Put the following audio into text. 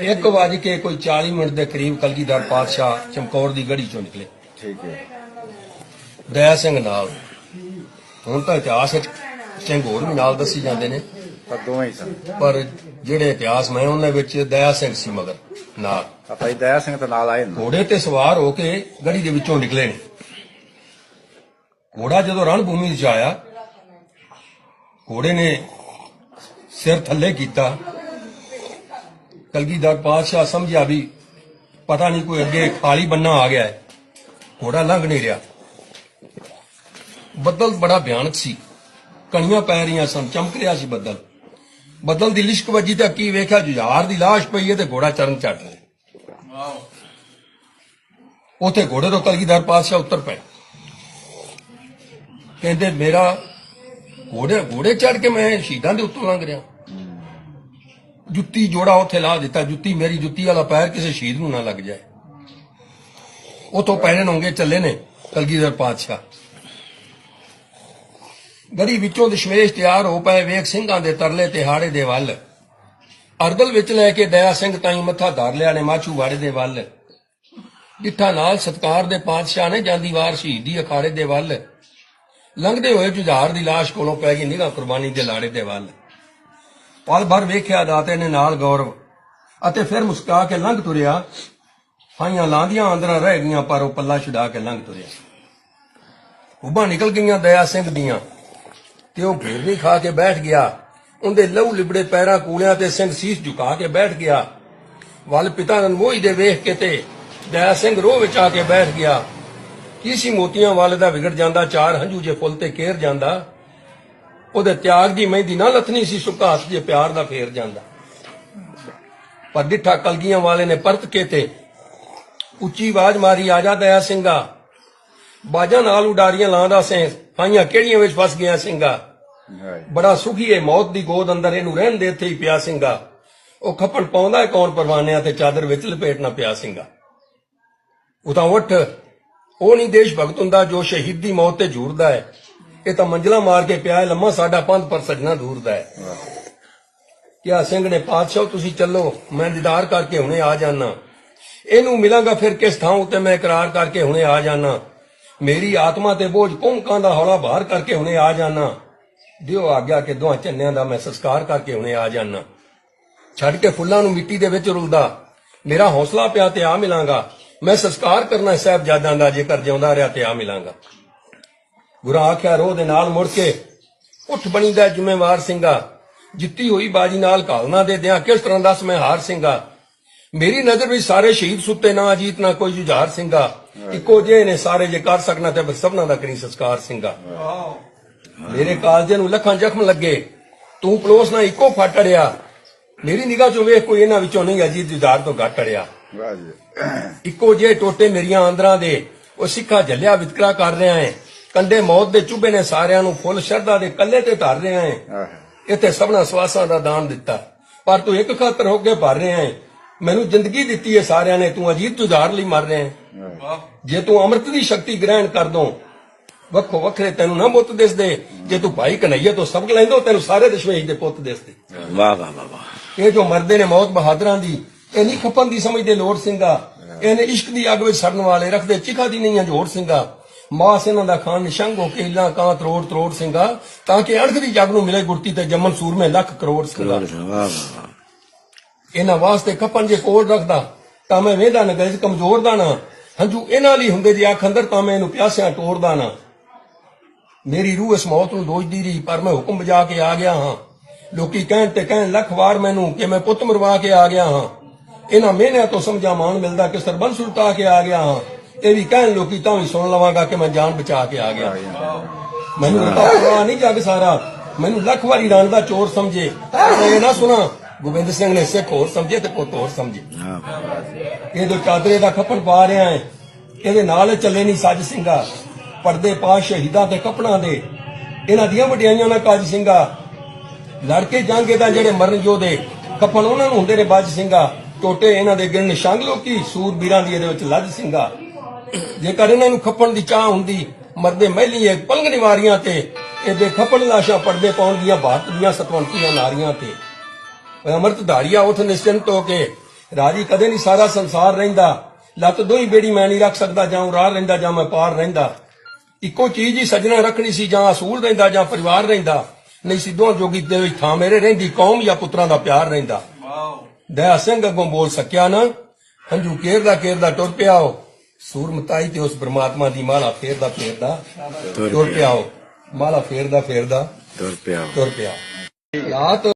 ਇੱਕ ਵਜ ਕੇ ਕੋਈ 40 ਮਿੰਟ ਦੇ ਕਰੀਬ ਕਲਗੀਧਰ ਪਾਤਸ਼ਾਹ ਚਮਕੌਰ ਦੀ ਗੜੀ ਚੋਂ ਨਿਕਲੇ। ਠੀਕ ਹੈ। ਦਇਆ ਸਿੰਘ ਨਾਲ। ਹੁਣ ਤਾਂ ਇਤਿਹਾਸ ਵਿੱਚ ਸਿੰਘ ਹੋਰ ਵੀ ਨਾਲ ਦੱਸੀ ਜਾਂਦੇ ਨੇ। ਪਰ ਦੋਵੇਂ ਹੀ ਸਨ। ਪਰ ਜਿਹੜੇ ਇਤਿਹਾਸ ਮੈਂ ਉਹਨਾਂ ਵਿੱਚ ਦਇਆ ਸਿੰਘ ਸੀ ਮਗਰ ਨਾਲ। ਆਪਾਂ ਦਇਆ ਸਿੰਘ ਦੇ ਨਾਲ ਆਏ ਨੇ। ਘੋੜੇ ਤੇ ਸਵਾਰ ਹੋ ਕੇ ਗੜੀ ਦੇ ਵਿੱਚੋਂ ਨਿਕਲੇ ਨੇ। ਘੋੜਾ ਜਦੋਂ ਰਣ ਭੂਮੀ ਵਿੱਚ ਆਇਆ ਘੋੜੇ ਨੇ ਸਿਰ ਥੱਲੇ ਕੀਤਾ। ਕਲਗੀਧਰ ਪਾਤਸ਼ਾਹ ਸਮਝਿਆ ਵੀ ਪਤਾ ਨਹੀਂ ਕੋਈ ਅੱਗੇ ਖਾਲੀ ਬੰਨਾ ਆ ਗਿਆ ਹੈ। ਘੋੜਾ ਲੰਘ ਨਹੀਂ ਰਿਹਾ। ਬੱਦਲ ਬੜਾ ਭਿਆਨਕ ਸੀ। ਕਣੀਆਂ ਪੈ ਰਹੀਆਂ ਸਨ ਚਮਕ ਰਿਹਾ ਸੀ ਬੱਦਲ। ਬੱਦਲ ਦੀ ਲਿਸ਼ਕ ਵੱਜੀ ਤਾਂ ਕੀ ਵੇਖਿਆ ਜੁਝਾਰ ਦੀ ਲਾਸ਼ ਪਈ ਹੈ ਤੇ ਘੋੜਾ ਚਰਨ ਚੱਟ ਰਿਹਾ ਉਥੇ ਘੋੜੇ ਤੋਂ ਕਲਗੀਧਰ ਪਾਤਸ਼ਾਹ ਉੱਤਰ ਪਏ। ਕਹਿੰਦੇ ਮੇਰਾ ਘੋੜੇ ਘੋੜੇ ਚੜ ਕੇ ਮੈਂ ਸ਼ਹੀਦਾਂ ਦੇ ਉੱਤੋਂ ਲੰਘ ਰਿਹਾ। ਜੁੱਤੀ ਜੋੜਾ ਉੱਥੇ ਲਾ ਦਿੱਤਾ, ਜੁੱਤੀ ਮੇਰੀ, ਜੁੱਤੀ ਵਾਲਾ ਪੈਰ ਕਿਸੇ ਸ਼ਹੀਦ ਨੂੰ ਨਾ ਲੱਗ ਜਾਏ। ਉਤੋਂ ਪੈਰਨ ਹੋਂਗੇ ਚੱਲੇ ਨੇ ਕਲਗੀਧਰ ਪਾਤਸ਼ਾਹ। ਗੜੀ ਵਿੱਚੋਂ ਦਸ਼ਮੇਸ਼ ਤਿਆਰ ਹੋ ਪਏ, ਵੇਖ ਸਿੰਘਾਂ ਦੇ ਤਰਲੇ ਤੇ ਹਾੜੇ ਦੇ ਵੱਲ। ਅਰਦਲ ਵਿੱਚ ਲੈ ਕੇ ਦਇਆ ਸਿੰਘ ਤਾਈ ਮੱਥਾ ਧਰ ਲਿਆ ਨੇ ਮਾਛੂ ਵਾੜੇ ਦੇ ਵੱਲ। ਡਿੱਠਾ ਨਾਲ ਸਤਕਾਰ ਦੇ ਪਾਤਸ਼ਾਹ ਨੇ ਜਾਂਦੀ ਵਾਰ ਸ਼ਹੀਦੀ ਅਖਾੜੇ ਦੇ ਵੱਲ। ਲੰਘਦੇ ਹੋਏ ਜੁਝਾਰ ਦੀ ਲਾਸ਼ ਕੋਲੋਂ ਪੈ ਗਈ ਨਿਗਾਹ ਕੁਰਬਾਨੀ ਦੇ ਲਾੜੇ ਦੇ ਵੱਲ। ਪਲ ਭਰ ਵੇਖਿਆ ਦਾਤੇ ਨੇ ਨਾਲ ਗੌਰਵ। ਅਤੇ ਫਿਰ ਮੁਸਕਾ ਕੇ ਲੰਘ ਤੁਰਿਆ। ਹਾਈਆਂ ਲਾਂਦੀਆਂ ਅੰਦਰਾਂ ਰਹਿ ਗਈਆਂ, ਪਰ ਉਹ ਪੱਲਾ ਛੁਡਾ ਕੇ ਲੰਘ ਤੁਰਿਆ। ਉਬਾਂ ਨਿਕਲ ਗਈਆਂ ਦਇਆ ਸਿੰਘ ਦੀਆਂ। ਤੇ ਉਹ ਘੇਰਨੀ ਖਾ ਕੇ ਬੈਠ ਗਿਆ। ਉਹਦੇ ਲਹੂ ਲਿਬੜੇ ਪੈਰਾਂ ਕੂਲਿਆਂ ਤੇ ਸਿੰਘ ਸੀਸ ਝੁਕਾ ਕੇ ਬੈਠ ਗਿਆ। ਵੱਲ ਪਿਤਾ ਨਨਮੋਈ ਦੇ ਵੇਖ ਕੇ ਤੇ ਦਇਆ ਸਿੰਘ ਰੋਹ ਵਿੱਚ ਆ ਕੇ ਬੈਠ ਗਿਆ। ਕੀ ਸੀ ਮੋਤੀਆਂ ਵਾਲੇ ਦਾ ਵਿਗੜ ਜਾਂਦਾ, ਚਾਰ ਹੰਝੂ ਜੇ ਫੁੱਲ ਤੇ ਕੇਰ ਜਾਂਦਾ। ਉਹਦੇ ਤਿਆਗ ਦੀ ਮਹਿੰਦੀ ਨਾ ਲੱਥਣੀ ਸੀ ਸੁੱਕਾ ਹੱਥ ਜੇ ਪਿਆਰ ਦਾ ਫੇਰ ਜਾਂਦਾ। ਪਰ ਡਿੱਠਾ ਕਲਗੀਆਂ ਵਾਲੇ ਨੇ ਪਰਤ ਕੇ ਤੇ ਉੱਚੀ ਆਵਾਜ਼ ਮਾਰੀ ਆ ਜਾ ਦਇਆ ਸਿੰਘਾ ਬਾਜਾਂ ਨਾਲ ਉਡਾਰੀਆਂ ਲਾਉਂਦਾ ਸੇ ਹਾਈਆਂ ਕਿਹੜੀਆਂ ਵਿੱਚ ਫਸ ਗਿਆ ਸਿੰਘਾ। ਬੜਾ ਸੁਖੀ ਏ ਮੌਤ ਦੀ ਗੋਦ ਅੰਦਰ ਇਹਨੂੰ ਰਹਿਣ ਦੇ ਇੱਥੇ ਹੀ ਪਿਆ ਸਿੰਘਾ। ਉਹ ਖੱਪਣ ਪਾਉਂਦਾ ਹੈ ਕੌਣ ਪਰਵਾਨਿਆਂ ਤੇ ਚਾਦਰ ਵਿੱਚ ਲਪੇਟਣਾ ਪਿਆ ਸਿੰਘਾ। ਉਹ ਤਾਂ ਉੱਠ ਉਹ ਨਹੀਂ ਦੇਸ਼ ਭਗਤ ਹੁੰਦਾ ਜੋ ਸ਼ਹੀਦੀ ਮੌਤ ਤੇ ਝੂਰਦਾ ਹੈ। ਇਹ ਤਾਂ ਮੰਜ਼ਲਾ ਮਾਰ ਕੇ ਪਿਆ ਹੈ, ਲੰਮਾ ਸਾਡਾ ਪੰਥ ਪਰ ਸਜਣਾ ਦੂਰਦਾ ਹੈ। ਕਿਆ ਸਿੰਘ ਨੇ ਪਾਤਸ਼ਾਹ, ਤੁਸੀਂ ਚੱਲੋ, ਮੈਂ ਦੀਦਾਰ ਕਰਕੇ ਹੁਣੇ ਆ ਜਾਣਾ ਇਹਨੂੰ ਮਿਲਾਂਗਾ ਫਿਰ ਕਿਸ ਥਾਂ ਉੱਤੇ ਮੈਂ ਇਕਰਾਰ ਕਰਕੇ ਹੁਣੇ ਆ ਜਾਣਾ ਮੇਰੀ ਆਤਮਾ ਤੇ ਬੋਝ ਕੁੰਕਾਂ ਦਾ ਹੌਲਾ ਬਾਹਰ ਕਰਕੇ ਹੁਣੇ ਆ ਜਾਣਾ ਦਿਓ ਆਗਿਆ ਕਿ ਦੋਹਾਂ ਚੰਨਿਆਂ ਦਾ ਮੈਂ ਸੰਸਕਾਰ ਕਰਕੇ ਹੁਣੇ ਆ ਜਾਣਾ ਛੱਡ ਕੇ ਫੁੱਲਾਂ ਨੂੰ ਮਿੱਟੀ ਦੇ ਵਿੱਚ ਰੁਲਦਾ। ਮੇਰਾ ਹੌਸਲਾ ਪਿਆ ਤੇ ਆ ਮਿਲਾਂਗਾ। ਮੈਂ ਸੰਸਕਾਰ ਕਰਨਾ ਸਾਹਿਬਜ਼ਾਦਿਆਂ ਦਾ, ਜੇਕਰ ਜਿਉਂਦਾ ਰਿਹਾ ਤੇ ਆ ਮਿਲਾਂਗਾ। ਗੁਰਾਂ ਆਖਿਆ ਰੋਹ ਦੇ ਨਾਲ ਮੁੜ ਕੇ ਉੱਠ ਬਣੀਦਾ ਜ਼ਿੰਮੇਵਾਰ ਸਿੰਘਾ। ਜਿੱਤੀ ਹੋਈ ਬਾਜੀ ਨਾਲ ਘਾਲਣਾ ਦੇ ਦਿਆਂ ਕਿਸ ਤਰ੍ਹਾਂ ਦੱਸ ਮੈਂ ਹਾਰ ਸਿੰਘਾ? ਮੇਰੀ ਨਜ਼ਰ ਵਿੱਚ ਸਾਰੇ ਸ਼ਹੀਦ ਸੁੱਤੇ ਨਾ ਅਜੀਤ ਨਾ ਕੋਈ ਜੁਝਾਰ ਸਿੰਘਾ। ਇੱਕੋ ਜਿਹੇ ਨੇ ਸਾਰੇ ਜੇ ਕਰ ਸਕਣਾ ਤੇ ਸਭਨਾਂ ਦਾ ਕਰੀ ਸੰਸਕਾਰ ਸਿੰਘਾ। ਮੇਰੇ ਕਾਲਜੇ ਨੂੰ ਲੱਖਾਂ ਜ਼ਖਮ ਲੱਗੇ ਤੂੰ ਪਲੋਸ ਨਾ ਇੱਕੋ ਫਟ ਅੜਿਆ ਮੇਰੀ ਨਿਗਾਹ ਚੋਂ ਵੇਖ ਕੋਈ ਇਹਨਾਂ ਵਿੱਚੋਂ ਨਹੀਂ ਅਜੀਤ ਜੁਝਾਰ ਤੋਂ ਘੱਟ ਅੜਿਆ ਇੱਕੋ ਜਿਹੇ ਟੋਟੇ ਮੇਰੀਆਂ ਆਂਦਰਾਂ ਦੇ ਉਹ ਸਿੱਖਾ ਝੱਲਿਆ ਵਿਤਕਰਾ ਕਰ ਰਿਹਾ ਹੈ। ਕੰਡੇ ਮੌਤ ਦੇ ਚੁੱਭੇ ਨੇ ਸਾਰਿਆਂ ਨੂੰ ਫੁੱਲ ਸ਼ਰਧਾ ਦੇ ਕੱਲੇ ਤੇ ਧਰ ਰਿਹਾ ਹੈ ਇੱਥੇ ਸਭਨਾ ਸਵਾਸਾਂ ਦਾ ਦਾਨ ਦਿੱਤਾ। ਪਰ ਤੂੰ ਇੱਕ ਖਾਤਰ ਹੋ ਕੇ ਭਰ ਰਿਹਾ ਹੈ ਮੈਨੂੰ ਜ਼ਿੰਦਗੀ ਦਿੱਤੀ ਹੈ ਸਾਰਿਆਂ ਨੇ ਤੂੰ ਅਜੀਤ ਜੁਝਾਰ ਲਈ ਮਰ ਰਿਹਾ ਹੈ ਜੇ ਤੂੰ ਅੰਮ੍ਰਿਤ ਦੀ ਸ਼ਕਤੀ ਗ੍ਰਹਿਣ ਕਰ ਦੋ ਵੱਖੋ ਵੱਖਰੇ ਤੈਨੂੰ ਨਾ ਮੁੱਤ ਦਿਸਦੇ ਜੇ ਤੂੰ ਭਾਈ ਕਨਈਆ ਤੋਂ ਸਬਕ ਲੈਂਦੋ ਤੈਨੂੰ ਸਾਰੇ ਦਸ਼ਮੇਸ਼ ਦੇ ਪੁੱਤ ਦਿਸਦੇ ਵਾਹ ਵਾਹ ਵਾਹ ਵਾਹ। ਇਹ ਜੋ ਮਰਦੇ ਨੇ ਮੌਤ ਬਹਾਦਰਾਂ ਦੀ ਇਹ ਨਹੀਂ ਖਪਨ ਦੀ ਸਮਝਦੇ ਲੋੜ ਸਿੰਘਾ। ਇਹਨੇ ਇਸ਼ਕ ਦੀ ਅੱਗ ਵਿੱਚ ਸੜਨ ਵਾਲੇ ਰੱਖਦੇ ਚਿਖਾ ਦੀ ਨਹੀਂ ਹਜੋੜ ਸਿੰਘਾ। ਮਾਸ ਇਹਨਾਂ ਦਾ ਖਾਨ ਨਿਸ਼ੰਗ ਹੋ ਕੇ ਇਲਾ ਕਾਂ ਤਰੋੜ ਤਰੋੜ ਸਿੰਘਾ ਤਾਂ ਕਿ ਅਣਖ ਦੀ ਜਗ ਨੂੰ ਮਿਲੇ ਗੁਰਤੀ ਤੇ ਜੰਮਨ ਸੂਰਮੇ ਲੱਖ ਕਰੋੜ ਸਿੰਘਾ। ਇਹਨਾਂ ਵਾਸਤੇ ਖਪਨ ਜੇ ਕੋਲ ਰੱਖਦਾ ਤਾਂ ਮੈਂ ਵੇਂਦਾ ਨਗਰ ਕਮਜ਼ੋਰ ਦਾ ਨਾ। ਹੰਝੂ ਇਹਨਾਂ ਲਈ ਹੁੰਦੇ ਜੇ ਅੱਖ ਅੰਦਰ ਤਾਂ ਮੈਂ ਇਹਨੂੰ ਪਿਆਸਿਆਂ ਟੋਰਦਾ ਨਾ। ਮੇਰੀ ਰੂਹ ਇਸ ਮੌਤ ਨੂੰ ਦੋਜਦੀ ਰਹੀ ਪਰ ਮੈਂ ਹੁਕਮ ਵਜਾ ਕੇ ਆ ਗਿਆ ਹਾਂ। ਲੋਕੀ ਕਹਿਣ ਤੇ ਕਹਿਣ ਲੱਖ ਵਾਰ ਮੈਨੂੰ ਕਿ ਮੈਂ ਪੁੱਤ ਮਰਵਾ ਕੇ ਆ ਗਿਆ ਹਾਂ। ਇਹਨਾਂ ਮਿਹਨਿਆਂ ਤੋਂ ਸਮਝਾ ਮਾਣ ਮਿਲਦਾ ਕਿ ਸਰਬੰਸ ਉਲਟਾ ਕੇ ਆ ਗਿਆ ਹਾਂ। ਇਹ ਵੀ ਕਹਿਣ ਲੋਕੀ ਤਾਂ ਵੀ ਸੁਣ ਲਵਾਂਗਾ ਕਿ ਮੈਂ ਜਾਨ ਬਚਾ ਕੇ ਆ ਗਿਆ। ਮੈਨੂੰ ਤਾਂ ਪਰਵਾਹ ਨਹੀਂ ਜੱਗ ਸਾਰਾ। ਮੈਨੂੰ ਲੱਖ ਵਾਰੀ ਰਣ ਦਾ ਚੋਰ ਸਮਝੇ। ਇਹ ਨਾ ਸੁਣਾ ਗੋਬਿੰਦ ਸਿੰਘ ਨੇ ਸਿੱਖ ਹੋਰ ਸਮਝੇ ਤੇ ਪੁੱਤ ਹੋਰ ਸਮਝੇ। ਇਹ ਜੋ ਚਾਦਰੇ ਦਾ ਖੱਪਣ ਪਾ ਰਿਹਾ ਹੈ ਇਹਦੇ ਨਾਲ ਚੱਲੇ ਨਹੀਂ ਸੱਜ ਸਿੰਘਾ। ਪਰਦੇ ਪਾ ਸ਼ਹੀਦਾਂ ਤੇ ਕਪੜਾਂ ਦੇ। ਇਹਨਾਂ ਦੀਆਂ ਵਡਿਆਈਆਂ ਨਾਲ ਕਾਜ ਸਿੰਘਾ। ਲੜ ਕੇ ਜਾਂਗੇ ਤਾਂ ਜਿਹੜੇ ਮਰਨ ਯੋਧੇ ਕਪਣ ਉਹਨਾਂ ਨੂੰ ਹੁੰਦੇ ਨੇ ਬਾਜ ਸਿੰਘਾ। ਟੋਟੇ ਇਹਨਾਂ ਦੇ ਗਿਣ ਨਿਸ਼ੰਗ ਲੋਕੀ ਸੂਰ ਵੀਰਾਂ ਦੀ ਇਹਦੇ ਵਿੱਚ ਲੱਜ ਸਿੰਘਾ। ਜੇਕਰ ਇਹਨਾਂ ਨੂੰ ਖੱਪਣ ਦੀ ਚਾਹ ਹੁੰਦੀ ਮਰਦੇ ਮਹਿਲੀਏ ਪਲੰਗ ਨਿਵਾਰੀਆਂ ਤੇ ਇਹ ਬੇਖੱਪਣ ਲਾਸ਼ਾਂ ਪਰਦੇ ਪਾਉਣ ਦੀਆਂ ਭਾਰਤ ਦੀਆਂ ਸਤਵੰਤੀਆਂ ਨਾਰੀਆਂ ਤੇ। ਅਮਰਤ ਧਾਰੀਆ ਉਠ ਨਿਸ਼ਚਿੰਤ ਹੋ ਕੇ। ਰਾਜੀ ਕਦੇ ਨਹੀਂ ਸਾਰਾ ਸੰਸਾਰ ਰਹਿੰਦਾ। ਲੱਤ ਦੋਈ ਬੇੜੀ ਮੈਂ ਨਹੀਂ ਰੱਖ ਸਕਦਾ ਜਾਂ ਰਾਹ ਰਹਿੰਦਾ ਜਾਂ ਮੈਂ ਪਾਰ ਰਹਿੰਦਾ। ਇੱਕੋ ਚੀਜ਼ ਹੀ ਸੱਜਣਾ ਰੱਖਣੀ ਸੀ ਜਾਂ ਅਸੂਲ ਰਹਿੰਦਾ ਜਾਂ ਪਰਿਵਾਰ ਰਹਿੰਦਾ। ਨਹੀਂ ਸੀ ਦੋਹਾਂ ਜੋਗੀ ਦੇ ਵਿੱਚ ਥਾਂ ਮੇਰੇ ਰਹਿੰਦੀ ਕੌਮ ਜਾਂ ਪੁੱਤਰਾਂ ਦਾ ਪਿਆਰ ਰਹਿੰਦਾ। ਦਇਆ ਸਿੰਘ ਅੱਗੋਂ ਬੋਲ ਸਕਿਆ ਨਾ ਹੰਝੂ ਕੇਰਦਾ ਕੇਰਦਾ ਟੁਰ ਪਿਆ ਉਹ ਸੂਰਮਤਾਈ ਤੇ ਉਸ ਪ੍ਰਮਾਤਮਾ ਦੀ ਮਾਲਾ ਫੇਰਦਾ ਫੇਰਦਾ ਤੁਰ ਟੁਰ ਪਿਆ। ਉਹ। ਮਾਲਾ ਫੇਰਦਾ ਫੇਰਦਾ ਤੁਰ ਪਿਆ। ਤੁਰ ਪਿਆ। ਰਾਤ